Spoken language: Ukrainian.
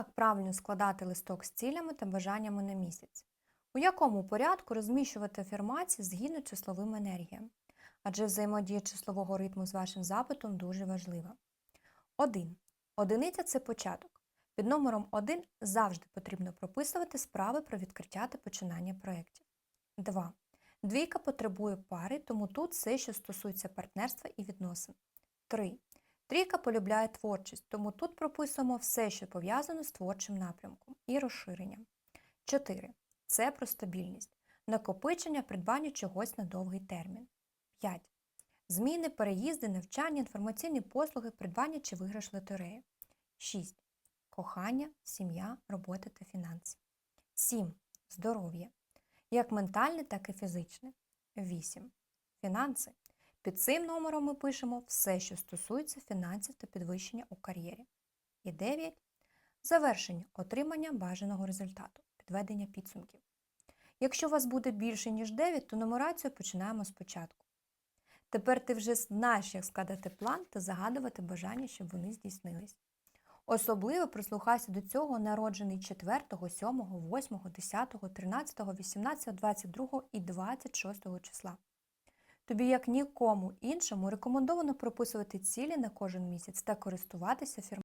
Як правильно складати листок з цілями та бажаннями на місяць? У якому порядку розміщувати афірмації згідно числовим енергіям? Адже взаємодія числового ритму з вашим запитом дуже важлива. 1. Одиниця це початок. Під номером 1 завжди потрібно прописувати справи про відкриття та починання проєктів. 2. Двійка потребує пари, тому тут все, що стосується партнерства і відносин. 3. Трійка полюбляє творчість, тому тут прописуємо все, що пов'язано з творчим напрямком і розширенням. 4. Це про стабільність, накопичення, придбання чогось на довгий термін. 5. Зміни, переїзди, навчання, інформаційні послуги, придбання чи виграш лотереї. 6. Кохання, сім'я, робота та фінанси. 7. Здоров'я. Як ментальне, так і фізичне. 8. Фінанси. Під цим номером ми пишемо все, що стосується фінансів та підвищення у кар'єрі. І 9. Завершення отримання бажаного результату, підведення підсумків. Якщо у вас буде більше, ніж 9, то нумерацію починаємо спочатку. Тепер ти вже знаєш, як складати план та загадувати бажання, щоб вони здійснились. Особливо прислухайся до цього народжений 4, 7, 8, 10, 13, 18, 22 і 26 числа. Тобі, як нікому іншому, рекомендовано прописувати цілі на кожен місяць та користуватися фірмою.